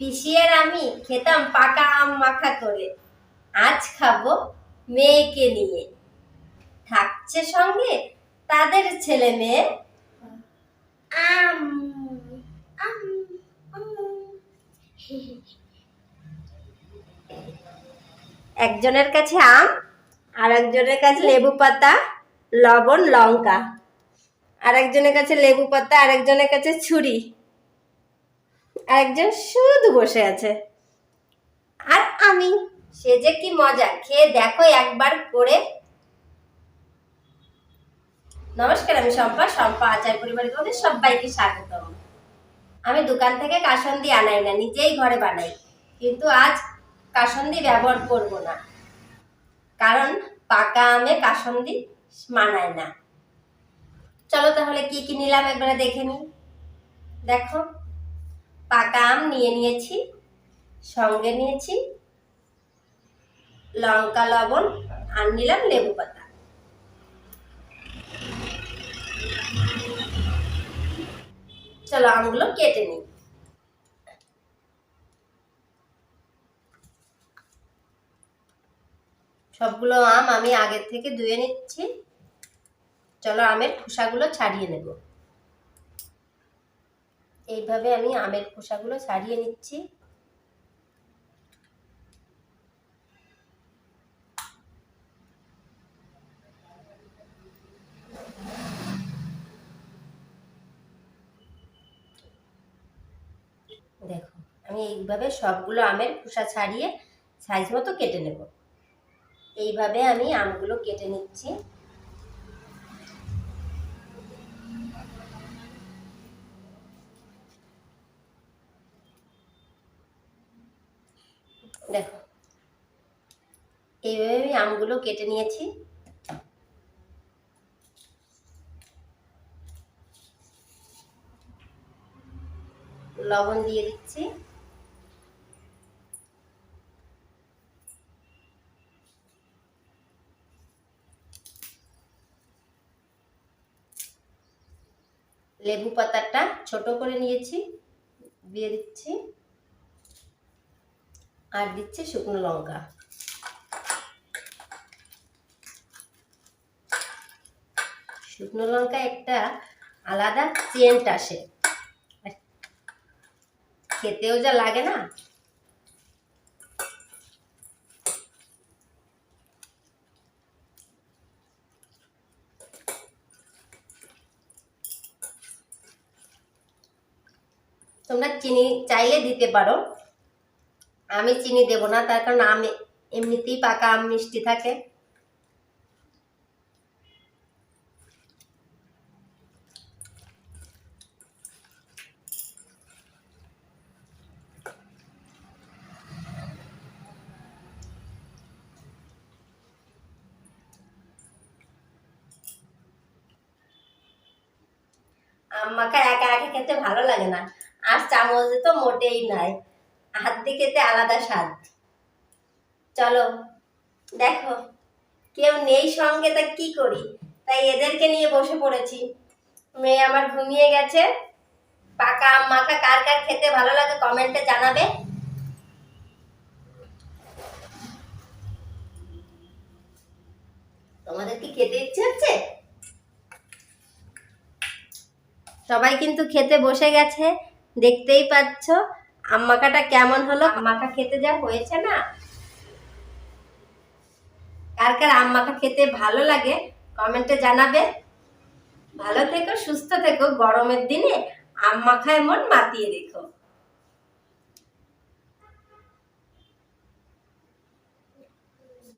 পিসিয়ার আমি খেতাম পাকা আম মাখা করে। আজ খাব মেয়েকে নিয়ে। থাকছে সঙ্গে তাদের ছেলে মেয়ে। আম একজনের কাছে আম আর একজনের কাছে লেবু পাতা লবণ লঙ্কা। আর একজনের কাছে লেবু পাতা আর একজনের কাছে ছুরি। একজন শুধু বসে আছে। আর আমি? সে যে কি মজা, খেয়ে দেখো একবার করে। নমস্কার, আমি শম্পা। শম্পা আচার পরিবারের মধ্যে সবাইকে স্বাগতম। আমি দোকান থেকে কাসন্দি আনাই না, নিজেই ঘরে বানাই। কিন্তু আজ কাসন্দি ব্যবহার করব না। কারণ পাকা আমে কাসন্দি মানায় না। চলো তাহলে কি কি নিলাম একবারে দেখে নিই। দেখো। পাকা আম নিয়ে নিয়েছি, সঙ্গে নিয়েছি লঙ্কা, লবণ আর নিলাম লেবু পাতা। চলো আমগুলো কেটে নিই। সবগুলো আম আমি আগের থেকে ধুয়ে নিচ্ছি। চলো আমের খোসাগুলো ছাড়িয়ে নেব। এইভাবে আমি আমের খোসাগুলো ছাড়িয়ে নিচ্ছি। দেখো, আমি এইভাবে সবগুলো আমের খোসা ছাড়িয়ে সাইজ মতো কেটে নেব। এইভাবে আমি আমগুলো কেটে নিচ্ছি। দেখো। এইভাবে আমি আমগুলো কেটে নিয়েছি। লবণ দিয়ে দিচ্ছি। লেবু পাতাটা ছোট করে নিয়েছি। দিয়ে দিচ্ছি। আর দিচ্ছি শুকনো লঙ্কা। শুকনো লঙ্কা একটা আলাদা চেন্ট আসে। খেতেও যা লাগে না। তোমরা চিনি চাইলে দিতে পারো। আমি চিনি দেব না, তার কারণ আমি এমনিতেই পাকা আম মিষ্টি থাকে। আম মাখা একা একা খেতে ভালো লাগে না। আর চামচ তো মোটেই নাই। হাত দিয়ে খেতে আলাদা স্বাদ। চলো, দেখো, কেউ নেই সঙ্গে, তা কি করি? তাই এদেরকে নিয়ে বসে পড়েছি। মেয়ে আমার ঘুমিয়ে গেছে। পাকা মাখা কার কার খেতে ভালো লাগে কমেন্টে জানাবে। তোমাদের কি খেতে ইচ্ছে হচ্ছে? সবাই কিন্তু খেতে বসে গেছে, দেখতেই পাচ্ছ। আম্মাকাটা কেমন হলো? আম্মাকা খেতে যা হয়েছে না? কার কার আম্মাকা খেতে ভালো লাগে, কমেন্টে জানাবে। ভালো থেকো, সুস্থ থেকো, গরমের দিনে আম মাখায় মন মাতিয়ে রেখো।